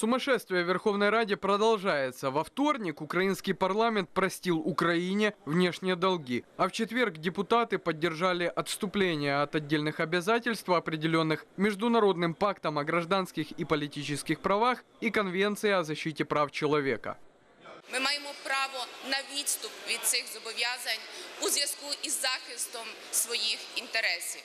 Сумасшествие в Верховной Раде продолжается. Во вторник украинский парламент простил Украине внешние долги, а в четверг депутаты поддержали отступление от отдельных обязательств, определенных Международным пактом о гражданских и политических правах и Конвенцией о защите прав человека. Ми маємо право на відступ від цих зобов'язань у зв'язку із захистом своїх інтересів.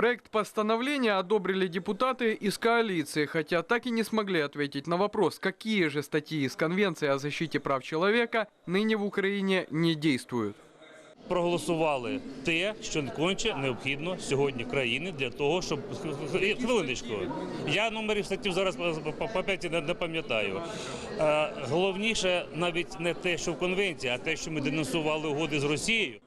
Проект постановления одобрили депутаты из коалиции, хотя так и не смогли ответить на вопрос, какие же статьи из Конвенции о защите прав человека ныне в Украине не действуют. проголосували те, що конче необхідно сьогодні країни для того, щоб хвилиночку. Я номерів статтів зараз по- пам'яті не, не пам'ятаю. Е, Головніше навіть не те, що в конвенції, а те, що ми денонсували угоди з Росією.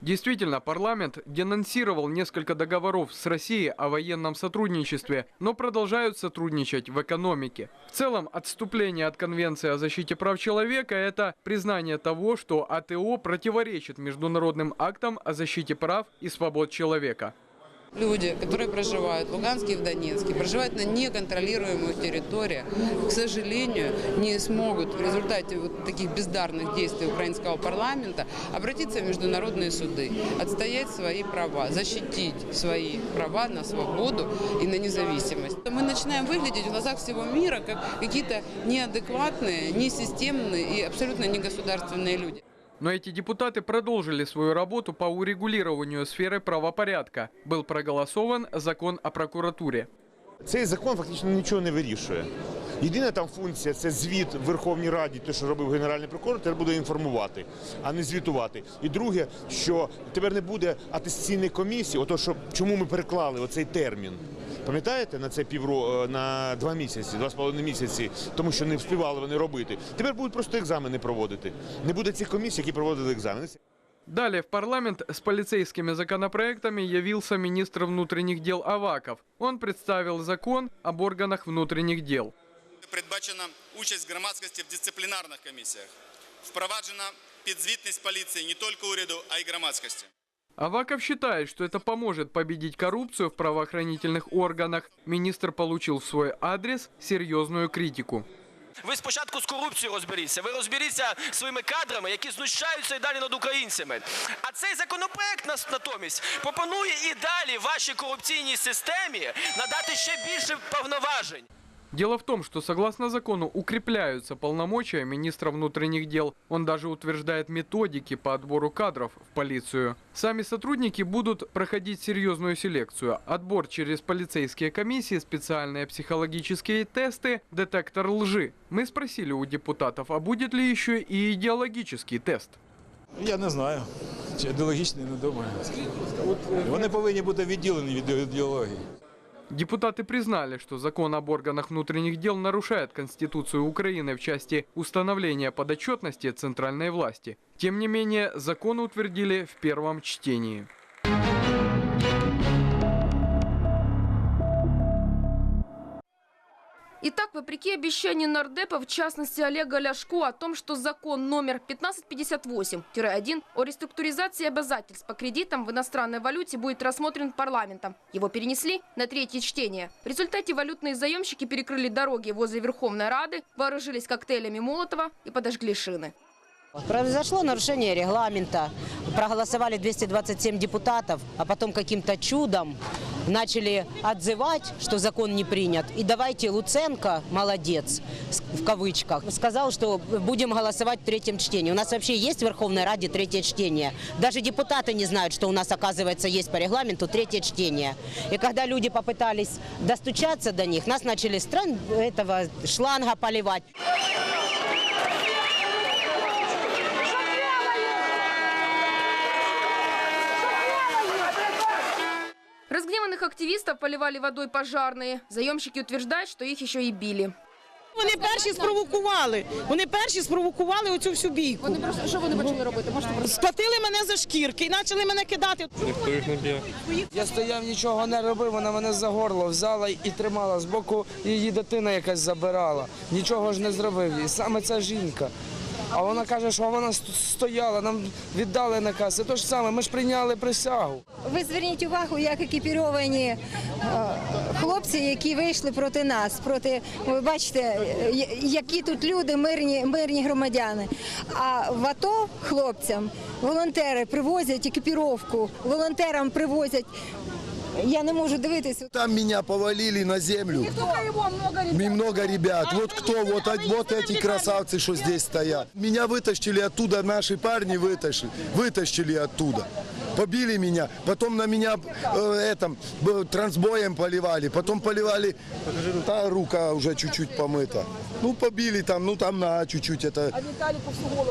Действительно, парламент денонсировал несколько договоров с Россией о военном сотрудничестве, но продолжают сотрудничать в экономике. В целом, отступление от Конвенции о защите прав человека – это признание того, что АТО противоречит международным актам о защите прав и свобод человека. Люди, которые проживают в Луганске и в Донецке, проживают на неконтролируемых территориях, к сожалению, не смогут в результате вот таких бездарных действий украинского парламента обратиться в международные суды, отстоять свои права, защитить свои права на свободу и на независимость. Мы начинаем выглядеть в глазах всего мира как какие-то неадекватные, несистемные и абсолютно негосударственные люди. Но эти депутаты продолжили свою работу по урегулированию сферы правопорядка. Был проголосован закон о прокуратуре. Цей закон фактично нічого не вирішує. Єдина там функція це звіт в Верховній Раді, те, що робив Генеральний прокурор, тепер буде інформувати, а не звітувати. І друге, що тепер не буде атестаційної комісії, ото що чому ми переклали оцей термін. Пам'ятаєте на це півро на два місяці, два з половиною місяці, тому що не встигали вони робити. Тепер будуть просто екзамени проводити. Не буде цих комісій, які проводили екзамени. Далее в парламент с полицейскими законопроектами явился министр внутренних дел Аваков. Он представил закон об органах внутренних дел. Передбачена участь громадськості в дисциплінарних комісіях. Впроваджена підзвітність поліції не тільки уряду, а й громадськості. Аваков считает, что это поможет победить коррупцию в правоохранительных органах. Министр получил в свой адрес серьезную критику. Ви спочатку з корупцією розберіться. Ви розберіться своїми кадрами, які знущаються і далі над українцями. А цей законопроект нас натомість пропонує і далі вашій корупційній системі надати ще більше повноважень. Дело в том, что согласно закону укрепляются полномочия министра внутренних дел. Он даже утверждает методики по отбору кадров в полицию. Сами сотрудники будут проходить серьезную селекцию. Отбор через полицейские комиссии, специальные психологические тесты, детектор лжи. Мы спросили у депутатов, а будет ли еще и идеологический тест. Я не знаю. Чи ідеологічний, не думаю. Вони повинні бути відділені від ідеології. Депутаты признали, что закон об органах внутренних дел нарушает Конституцию Украины в части установления подотчетности центральной власти. Тем не менее, закон утвердили в первом чтении. Итак, вопреки обещанию нардепа, в частности Олега Ляшко, о том, что закон номер 1558-1 о реструктуризации обязательств по кредитам в иностранной валюте будет рассмотрен парламентом. Его перенесли на третье чтение. В результате валютные заемщики перекрыли дороги возле Верховной Рады, вооружились коктейлями Молотова и подожгли шины. Произошло нарушение регламента. Проголосовали 227 депутатов, а потом каким-то чудом начали отзывать, что закон не принят. И давайте Луценко, молодец, в кавычках, сказал, что будем голосовать в третьем чтении. У нас вообще есть в Верховной Раде третье чтение. Даже депутаты не знают, что у нас, оказывается, есть по регламенту третье чтение. И когда люди попытались достучаться до них, нас начали стран этого шланга поливать. Активистов поливали водой пожарные. Заемщики утверждают, что их еще и били. Вони перші спровокували. Вони перші спровокували оцю всю бійку. Вони просто що вони почали робити? Можете схватили мене за шкірки і почали мене кидати. Я стояв, нічого не робив, вона мене за горло взяла і тримала. Збоку її дитина якась забирала. Нічого ж не зробив. І саме ця жінка. А вона каже, що вона ст- стояла, нам віддали наказ. Це те ж саме, ми ж прийняли присягу. Ви зверніть увагу, як екіпіровані е, хлопці, які вийшли проти нас, проти ви бачите, які тут люди, мирні, мирні громадяни. А в АТО хлопцям волонтери привозять екіпіровку, волонтерам привозять. Я не можу дивитися. Там меня повалили на землю. И много ребят. Вот кто, вот, вот эти красавцы, что здесь стоят. Меня вытащили оттуда, наши парни вытащили, вытащили оттуда. Побили меня, потом на меня э, этом трансбоем поливали, потом поливали, та рука уже чуть-чуть помыта. Ну побили там, ну там на чуть-чуть это.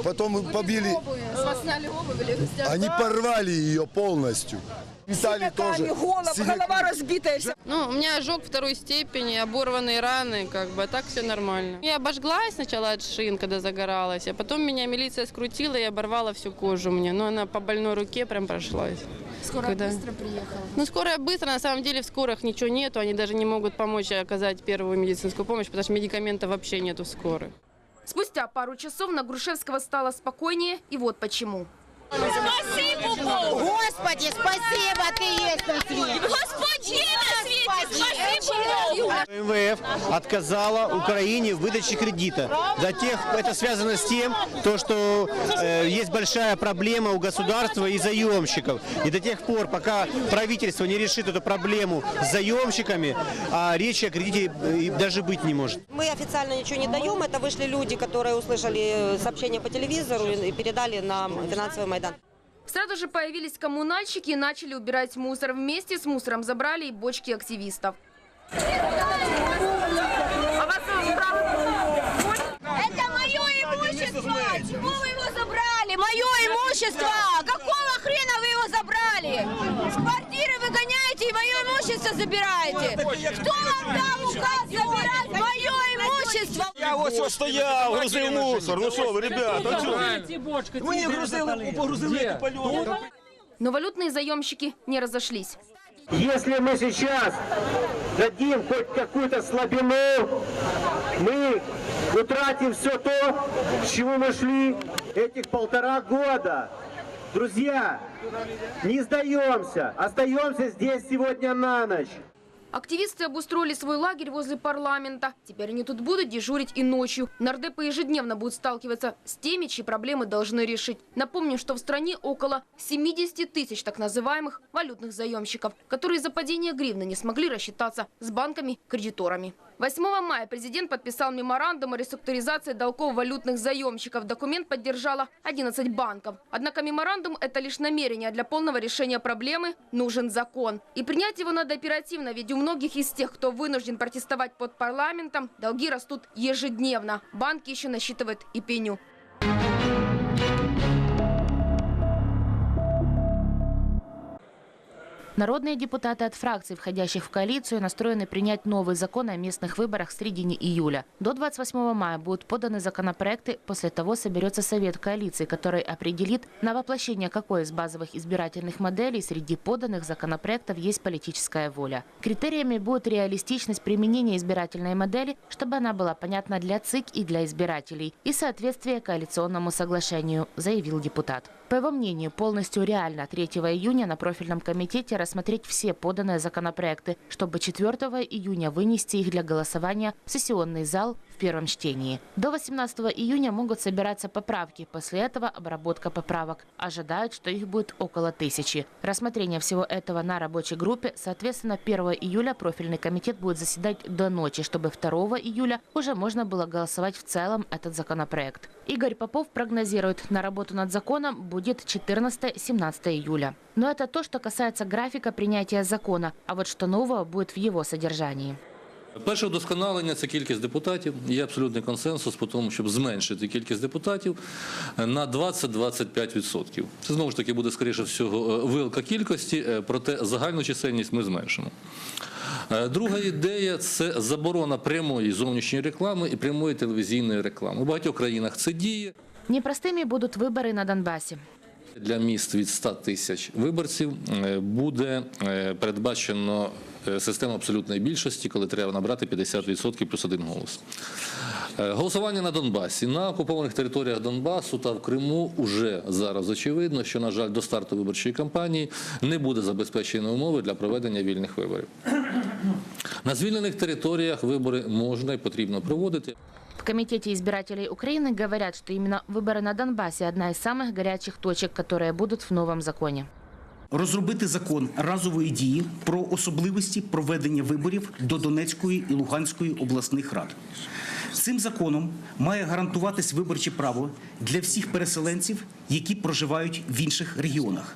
Потом побили, С вас сняли обувь или они порвали ее полностью. Виталий тоже. Синяк- разбитая. Ну, у меня ожог второй степени, оборванные раны, как бы, а так все нормально. Я обожглась сначала от шин, когда загоралась, а потом меня милиция скрутила и оборвала всю кожу мне. Но она по больной руке прям прошлась. Скорая Когда? быстро приехала. Ну, скорая быстро, на самом деле в скорых ничего нету, они даже не могут помочь оказать первую медицинскую помощь, потому что медикаментов вообще нету в скорых. Спустя пару часов на Грушевского стало спокойнее, и вот почему. Спасибо Богу! Господи, спасибо, ты есть на свете! Господи, на свете! МВФ отказала Украине в выдаче кредита. До тех, это связано с тем, то, что э, есть большая проблема у государства и заемщиков. И до тех пор, пока правительство не решит эту проблему с заемщиками, а речи о кредите э, даже быть не может. Мы официально ничего не даем. Это вышли люди, которые услышали сообщение по телевизору и передали нам финансовый майдан. Сразу же появились коммунальщики и начали убирать мусор. Вместе с мусором забрали и бочки активистов. Это мое имущество! Чего вы его забрали? Мое имущество! Какого хрена вы его забрали? С квартиры выгоняете и мое имущество забираете! Кто вам дал указ забирать Я ось стояв, грузив мусор. Ну що ви, ребята, Мені грузили, погрузили Но валютные заемщики не разошлись. Если мы сейчас дадим хоть какую-то слабину, мы утратим все то, с чего мы шли этих полтора года. Друзья, не сдаемся, остаемся здесь сегодня на ночь. Активисты обустроили свой лагерь возле парламента. Теперь они тут будут дежурить и ночью. Нардепы ежедневно будут сталкиваться с теми, чьи проблемы должны решить. Напомню, что в стране около 70 тысяч так называемых валютных заемщиков, которые за падение гривны не смогли рассчитаться с банками-кредиторами. 8 мая президент подписал меморандум о реструктуризации долгов валютных заемщиков. Документ поддержало 11 банков. Однако меморандум – это лишь намерение. Для полного решения проблемы нужен закон. И принять его надо оперативно, ведь у многих из тех, кто вынужден протестовать под парламентом, долги растут ежедневно. Банки еще насчитывают и пеню. Народные депутаты от фракций, входящих в коалицию, настроены принять новый закон о местных выборах в середине июля. До 28 мая будут поданы законопроекты, после того соберется Совет коалиции, который определит, на воплощение какой из базовых избирательных моделей среди поданных законопроектов есть политическая воля. Критериями будет реалистичность применения избирательной модели, чтобы она была понятна для ЦИК и для избирателей, и соответствие коалиционному соглашению, заявил депутат. По его мнению, полностью реально 3 июня на профильном комитете рассмотреть все поданные законопроекты, чтобы 4 июня вынести их для голосования в сессионный зал в первом чтении. До 18 июня могут собираться поправки, после этого обработка поправок. Ожидают, что их будет около тысячи. Рассмотрение всего этого на рабочей группе, соответственно, 1 июля профильный комитет будет заседать до ночи, чтобы 2 июля уже можно было голосовать в целом этот законопроект. Игорь Попов прогнозирует, на работу над законом будет 14-17 июля. Но это то, что касается графика принятия закона, а вот что нового будет в его содержании. Перше вдосконалення це кількість депутатів. Є абсолютний консенсус по тому, щоб зменшити кількість депутатів на 20-25%. Це знову ж таки буде скоріше всього е, вилка кількості, е, проте загальну чисельність ми зменшимо. Е, Друга ідея це заборона прямої зовнішньої реклами і прямої телевізійної реклами. У багатьох країнах це діє. Непростыми будут выборы на Донбассе. Для міст від 100 тисяч виборців е, буде е, передбачено е, система абсолютної більшості, коли треба набрати 50% плюс один голос. Е, Голосування на Донбасі на окупованих територіях Донбасу та в Криму уже зараз очевидно, що на жаль до старту виборчої кампанії не буде забезпечено умови для проведення вільних виборів. На звільнених територіях вибори можна і потрібно проводити. В Комитете избирателей Украины говорят, что именно выборы на Донбассе – одна из самых горячих точек, которые будут в новом законе. Розробити закон разової дії про особливості проведення виборів до Донецької і Луганської обласних рад. Цим законом має гарантуватись виборче право для всіх переселенців, які проживають в інших регіонах.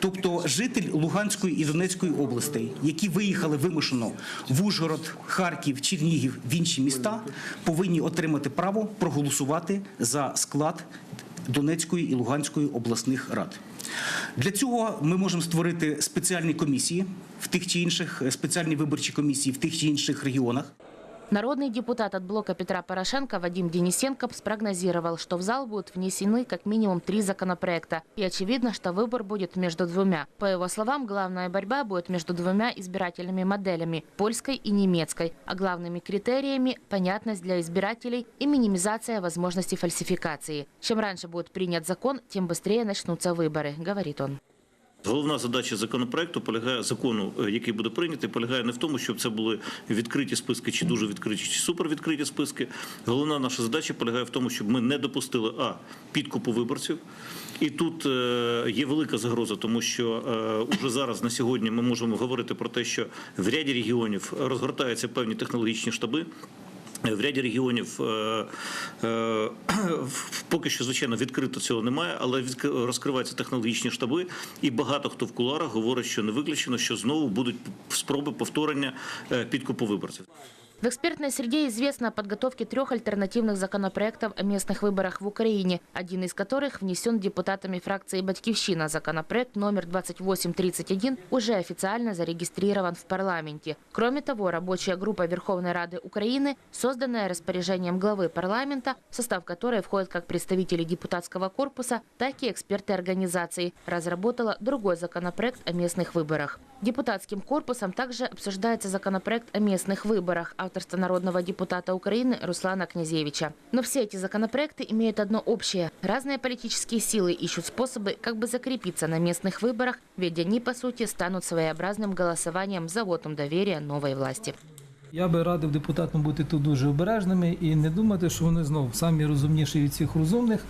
Тобто житель Луганської і Донецької областей, які виїхали вимушено в Ужгород, Харків, Чернігів в інші міста, повинні отримати право проголосувати за склад Донецької і Луганської обласних рад. Для цього ми можемо створити спеціальні комісії в тих чи інших спеціальні виборчі комісії в тих чи інших регіонах. Народный депутат от блока Петра Порошенко Вадим Денисенко спрогнозировал, что в зал будут внесены как минимум три законопроекта. И очевидно, что выбор будет между двумя. По его словам, главная борьба будет между двумя избирательными моделями – польской и немецкой. А главными критериями – понятность для избирателей и минимизация возможности фальсификации. Чем раньше будет принят закон, тем быстрее начнутся выборы, говорит он. Головна задача законопроекту полягає закону, е, який буде прийнятий, полягає не в тому, щоб це були відкриті списки, чи дуже відкриті, чи супервідкриті списки. Головна наша задача полягає в тому, щоб ми не допустили а підкупу виборців. І тут е, є велика загроза, тому що е, уже зараз на сьогодні ми можемо говорити про те, що в ряді регіонів розгортаються певні технологічні штаби. В ряді регіонів е, е, поки що, звичайно, відкрито цього немає, але розкриваються технологічні штаби, і багато хто в куларах говорить, що не виключено, що знову будуть спроби повторення е, підкупу виборців. В экспертной среде известно о подготовке трех альтернативных законопроектов о местных выборах в Украине, один из которых внесен депутатами фракции «Батькивщина». Законопроект номер 2831 уже официально зарегистрирован в парламенте. Кроме того, рабочая группа Верховной Рады Украины, созданная распоряжением главы парламента, в состав которой входят как представители депутатского корпуса, так и эксперты организации, разработала другой законопроект о местных выборах. Депутатским корпусом также обсуждается законопроект о местных выборах авторства народного депутата Украины Руслана Князевича. Но все эти законопроекты имеют одно общее. Разные политические силы ищут способы как бы закрепиться на местных выборах, ведь они, по сути, станут своеобразным голосованием за вотум доверия новой власти. Я би радив депутатам бути тут дуже обережними і не думати, що вони знову самі розумніші від всіх розумних,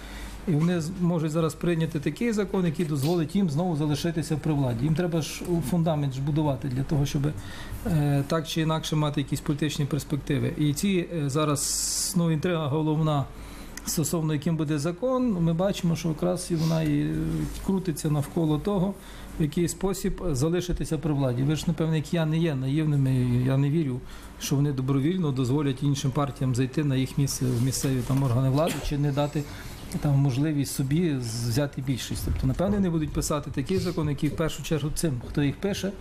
І вони можуть зараз прийняти такий закон, який дозволить їм знову залишитися при владі. Їм треба ж фундамент ж будувати для того, щоб е, так чи інакше мати якісь політичні перспективи. І ці е, зараз ну, інтрига головна. Стосовно яким буде закон, ми бачимо, що якраз і вона і е, крутиться навколо того, в який спосіб залишитися при владі. Ви ж, напевне, як я не є наївними, я не вірю, що вони добровільно дозволять іншим партіям зайти на їх місце в місцеві там органи влади чи не дати там можливість собі взяти більшість. Тобто, напевне, вони будуть писати такий закон, який в першу чергу цим, хто їх пише,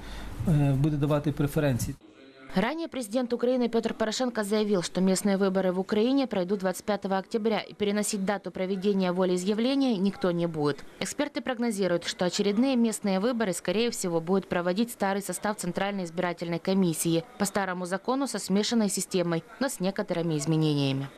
е, буде давати преференції. Ранее президент Украины Петр Порошенко заявил, что местные выборы в Украине пройдут 25 октября и переносить дату проведения волеизъявления никто не будет. Эксперты прогнозируют, что очередные местные выборы, скорее всего, будет проводить старый состав Центральной избирательной комиссии по старому закону со смешанной системой, но с некоторыми изменениями.